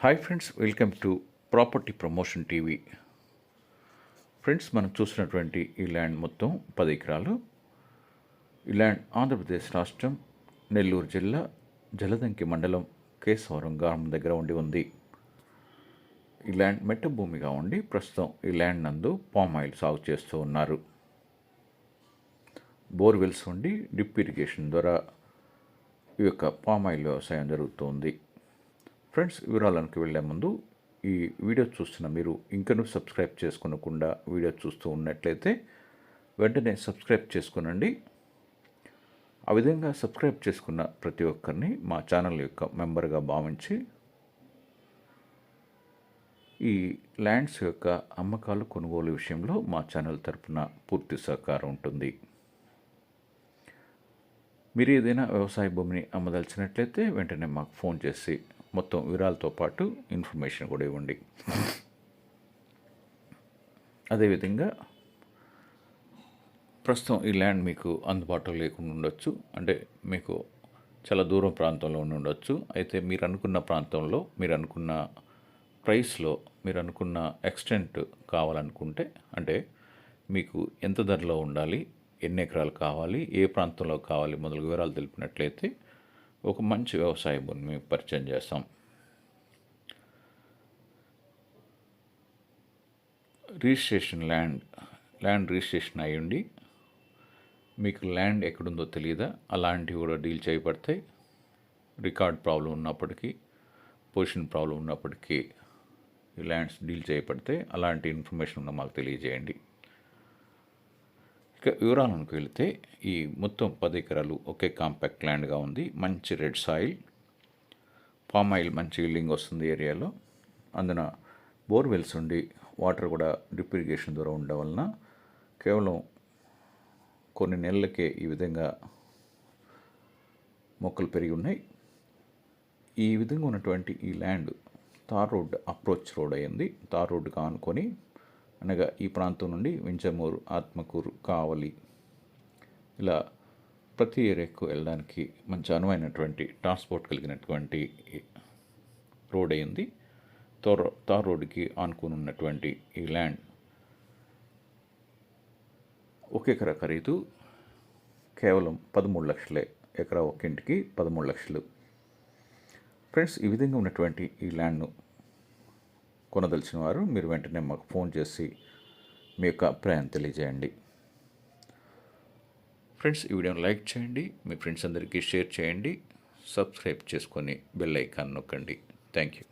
Hi friends welcome to property promotion TV friends మనం చూసినటువంటి ఈ ల్యాండ్ మొత్తం పది ఎకరాలు. ఈ ల్యాండ్ ఆంధ్రప్రదేశ్ రాష్ట్రం నెల్లూరు జిల్లా జలదంకి మండలం కేశవరం గ్రామం దగ్గర ఉండి ఉంది. ఈ ల్యాండ్ మెట్ట భూమిగా ఉండి ప్రస్తుతం ఈ ల్యాండ్ నందు పామ్ ఆయిల్ సాగు చేస్తూ ఉన్నారు. బోర్వెల్స్ ఉండి డ్రిప్ ఇరిగేషన్ ద్వారా ఈ యొక్క పామ్ ఆయిల్ వ్యవసాయం జరుగుతుంది ఫ్రెండ్స్ వివరాలకు వెళ్ళే ముందు ఈ వీడియో చూస్తున్న మీరు ఇంకనూ సబ్స్క్రైబ్ చేసుకోనకుండా వీడియో చూస్తూ ఉన్నట్లయితే వెంటనే సబ్స్క్రైబ్ చేసుకునండి. ఆ విధంగా సబ్స్క్రైబ్ చేసుకున్న ప్రతి ఒక్కరిని మా ఛానల్ యొక్క మెంబర్గా భావించి ఈ ల్యాండ్స్ యొక్క అమ్మకాలు కొనుగోలు విషయంలో మా ఛానల్ తరపున పూర్తి సహకారం ఉంటుంది. మీరు ఏదైనా వ్యవసాయ భూమిని అమ్మదలిచినట్లయితే వెంటనే మాకు ఫోన్ చేసి మొత్తం వివరాలతో పాటు ఇన్ఫర్మేషన్ కూడా ఇవ్వండి. అదేవిధంగా ప్రస్తుతం ఈ ల్యాండ్ మీకు అందుబాటులో లేకుండా ఉండొచ్చు. అంటే మీకు చాలా దూరం ప్రాంతంలో ఉండి ఉండొచ్చు. అయితే మీరు అనుకున్న ప్రాంతంలో మీరు అనుకున్న ప్రైస్లో మీరు అనుకున్న ఎక్స్టెంట్ కావాలనుకుంటే అంటే మీకు ఎంత ధరలో ఉండాలి ఎన్ని ఎకరాలు కావాలి ఏ ప్రాంతంలో కావాలి మొదలగు వివరాలు తెలిపినట్లయితే ఒక మంచి వ్యవసాయ భూమి మేము పరిచయం చేస్తాం. రిజిస్ట్రేషన్ ల్యాండ్ ల్యాండ్ రిజిస్ట్రేషన్ అయ్యుండి మీకు ల్యాండ్ ఎక్కడుందో తెలియదా అలాంటివి కూడా డీల్ చేయబడతాయి. రికార్డ్ ప్రాబ్లం ఉన్నప్పటికీ పొజిషన్ ప్రాబ్లం ఉన్నప్పటికీ ఈ ల్యాండ్స్ డీల్ చేయబడితే అలాంటి ఇన్ఫర్మేషన్ ఉన్న మాకు తెలియజేయండి. వివరాలకు వెళితే ఈ మొత్తం పది ఎకరాలు ఒకే కాంపాక్ట్ ల్యాండ్గా ఉంది. మంచి రెడ్ సాయిల్. పామ్ ఆయిల్ మంచి ఈల్డింగ్ వస్తుంది ఏరియాలో. అందున బోర్వెల్స్ ఉండి వాటర్ కూడా డ్రిప్ ఇరిగేషన్ ద్వారా ఉండడం వలన కేవలం కొన్ని నెలలకే ఈ విధంగా మొక్కలు పెరిగి ఉన్నాయి. ఈ విధంగా ఉన్నటువంటి ఈ land tar road approach road అయింది. తార్ రోడ్డుగా అనుకొని అనగా ఈ ప్రాంతం నుండి వింజమూరు ఆత్మకూరు కావలి. ఇలా ప్రతి ఏరియాకు వెళ్ళడానికి మంచి అనువైనటువంటి ట్రాన్స్పోర్ట్ కలిగినటువంటి రోడ్ అయింది తోర్ తార్ రోడ్డుకి ఆనుకుని ఉన్నటువంటి ఈ ల్యాండ్ ఒక ఎకరా ఖరీదు. కేవలం పదమూడు లక్షలే ఎకరా ఒక ఇంటికి పదమూడు లక్షలు. ఫ్రెండ్స్ ఈ విధంగా ఉన్నటువంటి ఈ ల్యాండ్ను కొనదలిచిన వారు మీరు వెంటనే మాకు ఫోన్ చేసి మీ యొక్క అభిప్రాయం తెలియజేయండి. ఫ్రెండ్స్ ఈ వీడియోని లైక్ చేయండి మీ ఫ్రెండ్స్ అందరికీ షేర్ చేయండి సబ్స్క్రైబ్ చేసుకొని బెల్ ఐకాన్ నొక్కండి. Thank you.